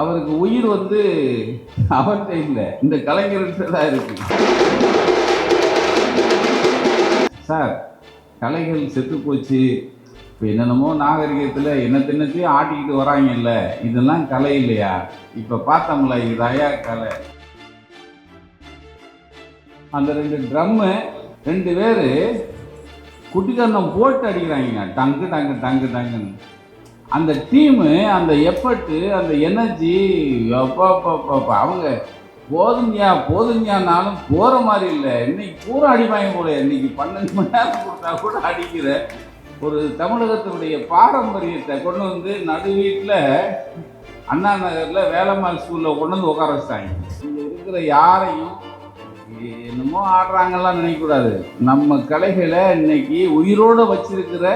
அவருக்கு உயிர் வந்து அவர்கிட்ட இல்லை. இந்த கலைஞர்கிட்ட தான் இருக்கு. சார் கலைகள் செத்து போச்சு. இப்போ என்னென்னமோ நாகரிகத்தில் என்ன தின்னத்தையும் ஆட்டிக்கிட்டு வராங்கல்ல. இதெல்லாம் கலை இல்லையா? இப்போ பார்த்தோம்ல இதாயா கலை. அந்த ரெண்டு ட்ரம்மு ரெண்டு பேர் குட்டிக்கரணம் போட்டு அடிக்கிறாங்க. டங்கு டங்கு டங்கு டங்குன்னு. அந்த டீமு அந்த எஃபர்ட்டு அந்த எனர்ஜி அப்பா அவங்க போதுங்கயா போதுங்கயானாலும் போகிற மாதிரி இல்லை. இன்னைக்கு பூரா அடிவாங்க போல. இன்னைக்கு பன்னெண்டு மணி நேரம் கொடுத்தா கூட அடிக்கிற ஒரு தமிழகத்தினுடைய பாரம்பரியத்தை கொண்டு வந்து நடு வீட்டில் அண்ணா நகரில் வேலம்மாள் ஸ்கூலில் கொண்டு வந்து உட்கார வச்சிட்டாங்க இங்கே இருக்கிற யாரையும் என்னமோ ஆடுறாங்கலாம் நினைக்கக்கூடாது. நம்ம கலைகளை இன்னைக்கு உயிரோடு வச்சிருக்கிற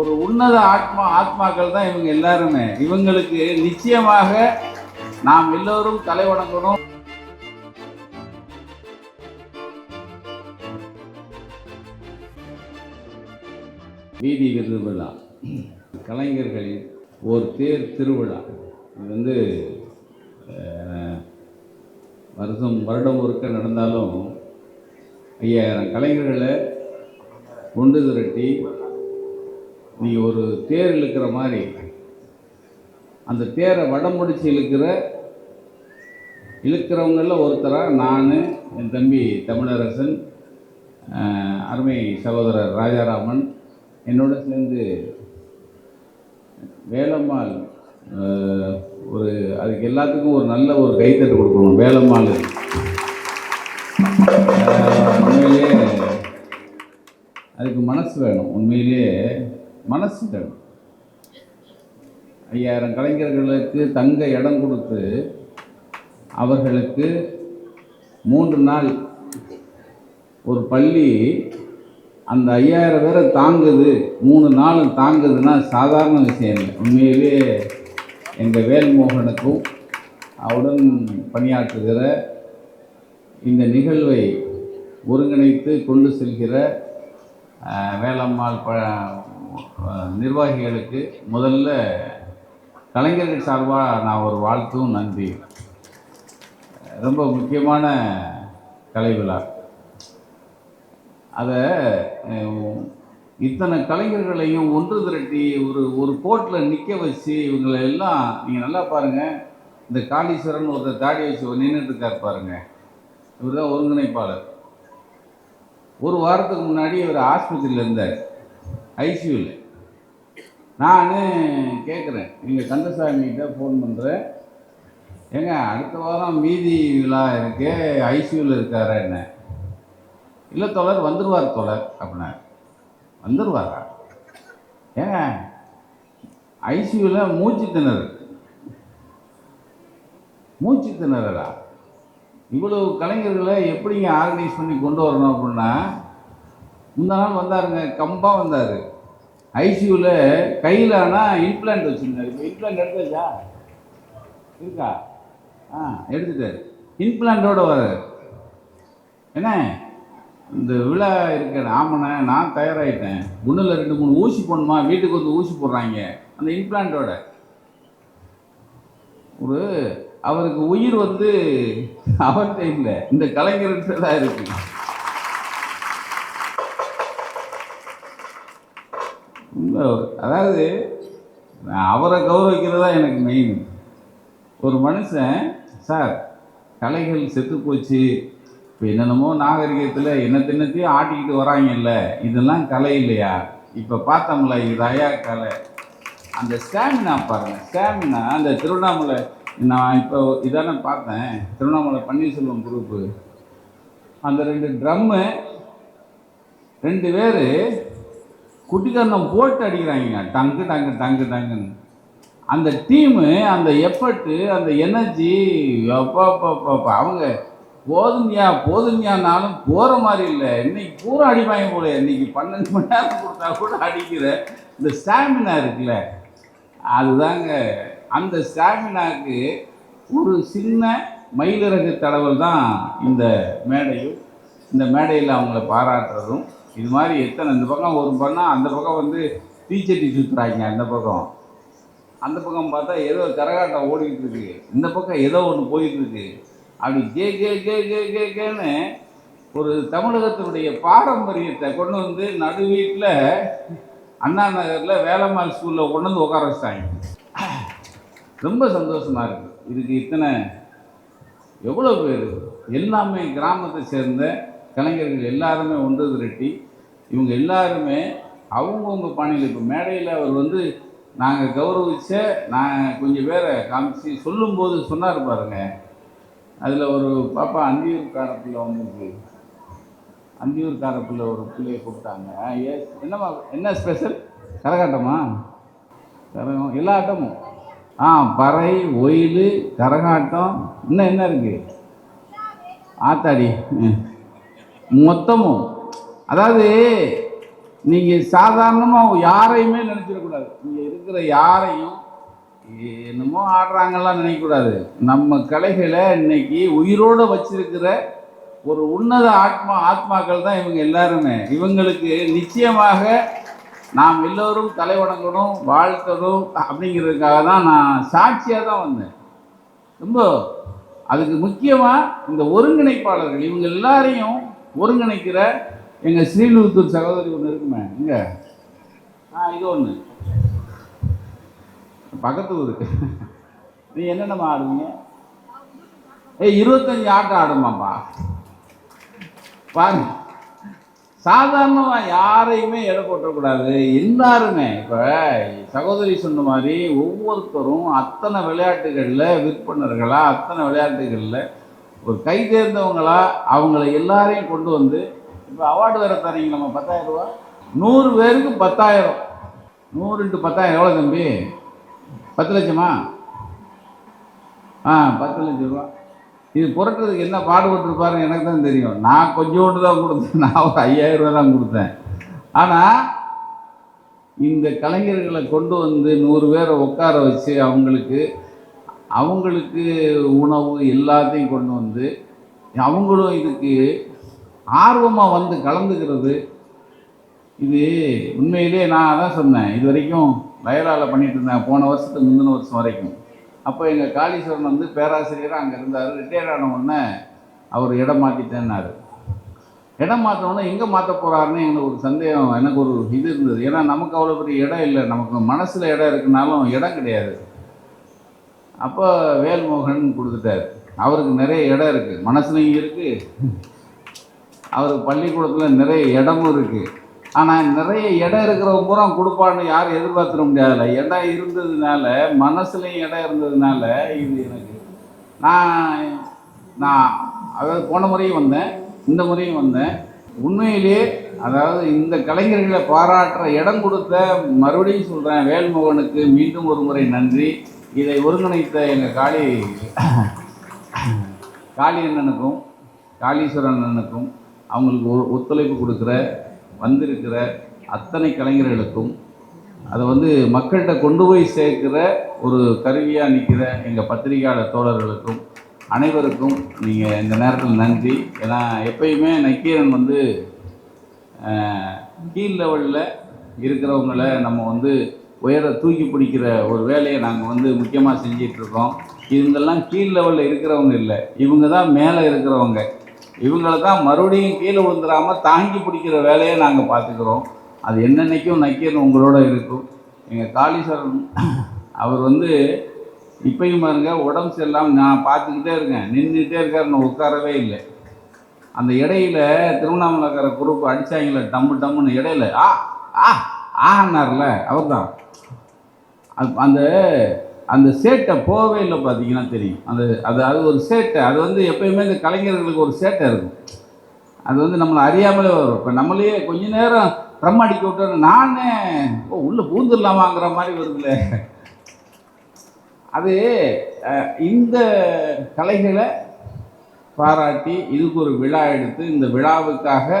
ஒரு உன்னத ஆத்மா ஆத்மாக்கள் தான் இவங்க எல்லாருமே. இவங்களுக்கு நிச்சயமாக நாம் எல்லோரும் தலை வணங்கணும். வீதி விருது விழா. கலைஞர்களின் ஒரு தேர் திருவிழா. இது வந்து வருஷம் வருடம் ஒருக்க நடந்தாலும் ஐயாயிரம் கலைஞர்களை கொண்டு திரட்டி நீ ஒரு தேர் இழுக்கிற மாதிரி. அந்த தேரை வடமுடிச்சு இழுக்கிற இழுக்கிறவங்களில் ஒருத்தராக நான் என் தம்பி தமிழரசன் அருமை சகோதரர் ராஜாராமன் என்னோட சேர்ந்து வேலம்மாள் ஒரு அதுக்கு எல்லாத்துக்கும் ஒரு நல்ல ஒரு கைத்தட்டு கொடுக்கணும் வேலம்மாள். உண்மையிலே உண்மையிலேயே அதுக்கு மனசு வேணும். உண்மையிலேயே மனசு வேணும் ஐயாயிரம் கலைஞர்களுக்கு தங்க இடம் கொடுத்து அவர்களுக்கு மூன்று நாள் ஒரு பள்ளி அந்த ஐயாயிரம் பேரை தாங்குது மூணு நாள் தாங்குதுன்னா சாதாரண விஷயம் இல்லை. எங்கள் வேல்மோகனுக்கும் அவருடன் பணியாற்றுகிற இந்த நிகழ்வை ஒருங்கிணைத்து கொண்டு செல்கிற வேளம்மாள் வேலம்மாள் ப நிர்வாகிகளுக்கு முதல்ல கலைஞர்கள் சார்பாக நான் ஒரு வாழ்த்தும் நன்றி. ரொம்ப முக்கியமான கலை விழா. அதை இத்தனை கலைஞர்களையும் ஒன்று திரட்டி ஒரு ஒரு கோட்டில் நிற்க வச்சு இவங்களை எல்லாம் நீங்கள் நல்லா பாருங்கள் இந்த காளீஸ்வரன் ஒருத்தர் தாடி வச்சு நின்றுட்டு இருக்கார் இவர் தான் ஒருங்கிணைப்பாளர். ஒரு வாரத்துக்கு முன்னாடி இவர் ஆஸ்பத்திரியில் இருந்தார். ஐசியூவில் நான் கேட்குறேன் எங்கள் கந்தசாமிகிட்ட ஃபோன் பண்ணுறேன் ஏங்க அடுத்த வாரம் மீதி விழா இருக்கு. ஐசியூவில் இருக்காரா என்ன? இல்லை தொடர் வந்துடுவார் தொடர் அப்படின்னா வந்துடுவாரா ஏங்க ஐசியூவில் மூச்சு திணறு மூச்சு திணறலா? இவ்வளவு கலைஞர்களை எப்படிங்க ஆர்கனைஸ் பண்ணி கொண்டு வரணும் அப்படின்னா முந்தா நாள் வந்தாருங்க கம்பாக வந்தார். ஐசியூவில் கையில் ஆனால் இம்ப்ளான்ட் வச்சுருந்தார். இப்போ இம்ப்ளான்ட் எடுத்தாச்சா? இருக்கா? ஆ எடுத்துட்டார். இம்ப்ளான்ட்டோட வர என்ன? இந்த விழா இருக்க ஆமனை நான் தயாராகிட்டேன் ஒன்றில் ரெண்டு மூணு ஊசி போடணுமா? வீட்டுக்கு வந்து ஊசி போடுறாங்க. அந்த இம்ப்ளான்ட்டோட ஒரு அவருக்கு உயிர் வந்து அவர்கிட்ட இல்லை இந்த கலைஞர்கிட்ட தான் இருக்குது அதாவது அவரை கௌரவிக்கிறது தான் எனக்கு மெயின் ஒரு மனுஷன் சார் கலைகள் செத்து போச்சு. இப்போ என்னென்னமோ நாகரிகத்தில் என்ன தின்னத்தையும் ஆட்டிக்கிட்டு வராங்கல்ல. இதெல்லாம் கலை இல்லையா? இப்போ பார்த்தோம்ல இது ஐயா கலை. அந்த ஸ்டாமினா பாருங்க ஸ்டாமினா அந்த திருவண்ணாமலை நான் இப்போ இதானே பார்த்தேன். திருவண்ணாமலை பன்னீர்செல்வம் குரூப்பு அந்த ரெண்டு ட்ரம்மு ரெண்டு பேர் குட்டிக்கரணம் போட்டு அடிக்கிறாங்க. டங்கு டங்கு டங்கு டங்குன்னு. அந்த டீமு அந்த எஃபர்ட்டு அந்த எனர்ஜி அப்பா அவங்க போதுங்கயா போதுங்கயானாலும் போகிற மாதிரி இல்லை. இன்னைக்கு பூரா அடிப்பாங்க போல. இன்னைக்கு பன்னெண்டு மணி நேரம் கொடுத்தா கூட அடிக்கிற இந்த ஸ்டாமினா இருக்குல்ல. அதுதாங்க. அந்த ஸ்டாமினாக்கு ஒரு சின்ன மயிலிறகு தடவல் தான் இந்த மேடையும் இந்த மேடையில் அவங்கள பாராட்டுறதும். இது மாதிரி எத்தனை இந்த பக்கம் ஒரு பண்ணால் அந்த பக்கம் வந்து தீச்சட்டி சுற்றுறாங்க அந்த பக்கம். அந்த பக்கம் பார்த்தா ஏதோ கரகாட்டம் ஓடிக்கிட்டு இருக்கு. இந்த பக்கம் ஏதோ ஒன்று போயிட்டு இருக்கு. அப்படி K K K K K கேன்னு ஒரு தமிழகத்தினுடைய பாரம்பரியத்தை கொண்டு வந்து நடு வீட்டில் அண்ணா நகரில் வேலம்மாள் ஸ்கூலில் கொண்டு வந்து உட்கார வச்சிட்டாங்க. ரொம்ப சந்தோஷமாக இருக்குது இதுக்கு இத்தனை எவ்வளோ பேர்? எல்லாமே கிராமத்தை சேர்ந்த கலைஞர்கள் எல்லாருமே ஒன்று திரட்டி இவங்க எல்லாருமே அவங்கவுங்க பாணியில் இப்போ மேடையில் அவர் வந்து நாங்கள் கௌரவிச்ச நான் கொஞ்சம் பேரை காமிச்சு சொல்லும்போது சொன்னார் பாருங்க. அதில் ஒரு பாப்பா அந்தியூர் காரப்பிள்ளை வந்திருக்கு அந்தியூர் காரப்பிள்ளை ஒரு பிள்ளையை கூப்பிட்டாங்க. ஏ என்னம்மா என்ன ஸ்பெஷல் கரகாட்டமா? கரகம் எல்லா ஆட்டமும். ஆ பறை ஒயில் கரகாட்டம் இன்னும் என்ன இருக்குது ஆத்தாடி. ம். மொத்தமும். அதாவது நீங்கள் சாதாரணமாக யாரையுமே நினச்சிடக்கூடாது. இங்கே இருக்கிற யாரையும் என்னமோ ஆடுறாங்கலாம் நினைக்கக்கூடாது. நம்ம கலைகளை இன்னைக்கு உயிரோடு வச்சிருக்கிற ஒரு உன்னத ஆத்மா ஆத்மாக்கள் தான் இவங்க எல்லாருமே. இவங்களுக்கு நிச்சயமாக நாம் எல்லோரும் தலை வணங்கணும் வாழ்த்தணும் அப்படிங்கிறதுக்காக தான் நான் சாட்சியாக தான் வந்தேன். ரொம்ப அதுக்கு முக்கியமாக இந்த ஒருங்கிணைப்பாளர்கள் இவங்க எல்லாரையும் ஒருங்கிணைக்கிற எங்கள் ஸ்ரீலுத்தூர் சகோதரி ஒன்று இருக்குமே இங்கே ஆ இது ஒன்று பக்கத்து ஊருக்கு நீ என்னென்னமா ஆடுவீங்க? ஏய் இருபத்தஞ்சி ஆட்டம் ஆடுமாப்பா பாருங்க. சாதாரணமாக யாரையுமே எடை போட்டக்கூடாது. எல்லாருமே. இப்போ சகோதரி சொன்ன மாதிரி ஒவ்வொருத்தரும் அத்தனை விளையாட்டுகளில் விற்பனர்களா அத்தனை விளையாட்டுகளில் ஒரு கை தேர்ந்தவங்களா அவங்கள எல்லாரையும் கொண்டு வந்து இப்போ அவார்டு வேறு தரீங்க நம்ம பத்தாயிரம் ரூபா? நூறு பேருக்கு பத்தாயிரம். நூறு இன்ட்டு பத்தாயிரம் எவ்வளோ தம்பி? பத்து லட்சமா? ஆ பத்து லட்சம் ரூபா. இது புரட்டுறதுக்கு என்ன பாடுபட்டுருப்பாருன்னு எனக்கு தான் தெரியும். நான் கொஞ்சோண்டு தான் கொடுத்தேன். நான் ஒரு ஐயாயிரம் ரூபா தான் கொடுத்தேன். ஆனால் இந்த கலைஞர்களை கொண்டு வந்து நூறு பேரை உட்கார வச்சு அவங்களுக்கு அவங்களுக்கு உணவு எல்லாத்தையும் கொண்டு வந்து அவங்களும் இதுக்கு ஆர்வமாக வந்து கலந்துக்கிறது. இது உண்மையிலே நான் அதான் சொன்னேன். இது வரைக்கும் லயலாவில் பண்ணிட்டு இருந்தேன். போன வருஷத்துக்கு முந்தின வருஷம் வரைக்கும். அப்போ எங்கள் காளீஸ்வரன் வந்து பேராசிரியராக அங்கே இருந்தார். ரிட்டையர் ஆன உடனே அவர் இடம் மாற்றிட்டேன்னாரு இடம் மாற்றினோடனே எங்கே மாற்ற போகிறாருன்னு எங்களுக்கு ஒரு சந்தேகம் எனக்கு ஒரு இது இருந்தது. ஏன்னா நமக்கு அவ்வளோ பெரிய இடம் இல்லை. நமக்கு மனசில் இடம் இருக்குனாலும் இடம் கிடையாது. அப்போ வேல்மோகன் கொடுத்துட்டாரு. அவருக்கு நிறைய இடம் இருக்குது மனசுலையும் இருக்குது அவருக்கு பள்ளிக்கூடத்தில் நிறைய இடமும் இருக்குது ஆனால் நிறைய இடம் இருக்கிறவங்க பூரா கொடுப்பான்னு யாரும் எதிர்பார்த்துட முடியாதுல்ல. இடம் இருந்ததுனால மனசுலையும் இடம் இருந்ததுனால இது எனக்கு. நான் நான் அதாவது போன முறையும் வந்தேன். இந்த முறையும் வந்தேன். உண்மையிலேயே அதாவது இந்த கலைஞர்களை பாராட்டுற இடம் கொடுத்த மறுபடியும் சொல்கிறேன் வேல்மோகனுக்கு மீண்டும் ஒரு முறை நன்றி. இதை ஒருங்கிணைத்த எங்கள் காளி காளி அண்ணனுக்கும் காளீஸ்வரன் அண்ணனுக்கும் அவங்களுக்கு ஒ- ஒத்துழைப்பு கொடுக்குற வந்திருக்கிற அத்தனை கலைஞர்களுக்கும் அதை வந்து மக்கள்கிட்ட கொண்டு போய் சேர்க்கிற ஒரு கருவியாக நிற்கிற எங்கள் பத்திரிகையாளர் தோழர்களுக்கும் அனைவருக்கும் நீங்கள் இந்த நேரத்தில் நன்றி. ஏன்னா எப்பயுமே நக்கீரன் வந்து கீழ் லெவலில் இருக்கிறவங்கள நம்ம வந்து உயர தூக்கி பிடிக்கிற ஒரு வேலையை நாங்கள் வந்து முக்கியமாக செஞ்சிட்ருக்கோம். இவங்கெல்லாம் கீழ் லெவலில் இருக்கிறவங்க இல்லை. இவங்க தான் மேலே இருக்கிறவங்க. இவங்கள தான் மறுபடியும் கீழே விழுந்துடாமல் தாங்கி பிடிக்கிற வேலையை நாங்கள் பார்த்துக்கிறோம் அது என்னென்னைக்கும் நக்கீரன் உங்களோட இருக்கும். எங்கள் காளீஸ்வரன் அவர் வந்து இப்பையும் பாருங்க உடம்பு சரியில்லாமல் நான் பார்த்துக்கிட்டே இருக்கேன். நின்றுட்டே இருக்கார் நான் உட்காரவே இல்லை. அந்த இடையில திருவண்ணாமலைக்கார குரூப் அடித்தாங்களே டம்மு டம்முன்னு இடையில ஆ ஆ ஆனார்ல அவர் தான் அந்த அந்த சேட்டை போகவே இல்லை பார்த்தீங்கன்னா தெரியும். அந்த அது அது ஒரு சேட்டை. அது வந்து எப்பயுமே இந்த கலைஞர்களுக்கு ஒரு சேட்டை இருக்கும். அது வந்து நம்மளை அறியாமலே வரும். இப்போ நம்மளையே கொஞ்ச நேரம் ட்ரம் அடிக்க விட்டு நானே ஓ உள்ளே பூந்துடலாமாங்கிற மாதிரி வருதுல்ல அது இந்த கலைகளை பாராட்டி இதுக்கு ஒரு விழா எடுத்து இந்த விழாவுக்காக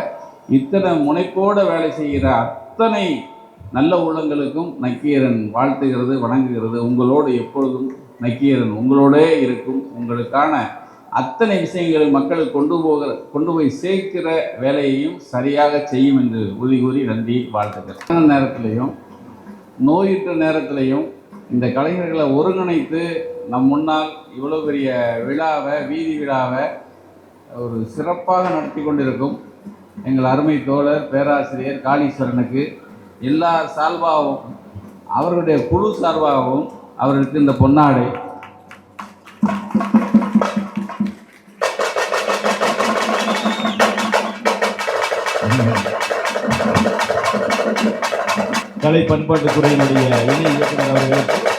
இத்தனை முனைப்போடு வேலை செய்கிற அத்தனை நல்ல உள்ளங்களுக்கும் நக்கீரன் வாழ்த்துகிறது வணங்குகிறது. உங்களோடு எப்பொழுதும் நக்கீரன் உங்களோடே இருக்கும். உங்களுக்கான அத்தனை விஷயங்களை மக்களுக்கு கொண்டு போகிற கொண்டு போய் சேர்க்கிற வேலையையும் சரியாக செய்யும் என்று உறுதி கூறி நன்றி வாழ்த்துக்கள். நேரத்திலையும் நோயுற்ற நேரத்திலையும் இந்த கலைஞர்களை ஒருங்கிணைத்து நம் முன்னால் இவ்வளோ பெரிய விழாவை வீதி விழாவை ஒரு சிறப்பாக நடத்தி கொண்டிருக்கும் எங்கள் அருமை தோழர் பேராசிரியர் காளீஸ்வரனுக்கு எல்லா சார்பாகவும் அவர்களுடைய குழு சார்பாகவும் அவர்களுக்கு இந்த பொன்னாடை. கலை பண்பாட்டுத்துறையினுடைய இணை இயக்குநர் அவர்களுக்கு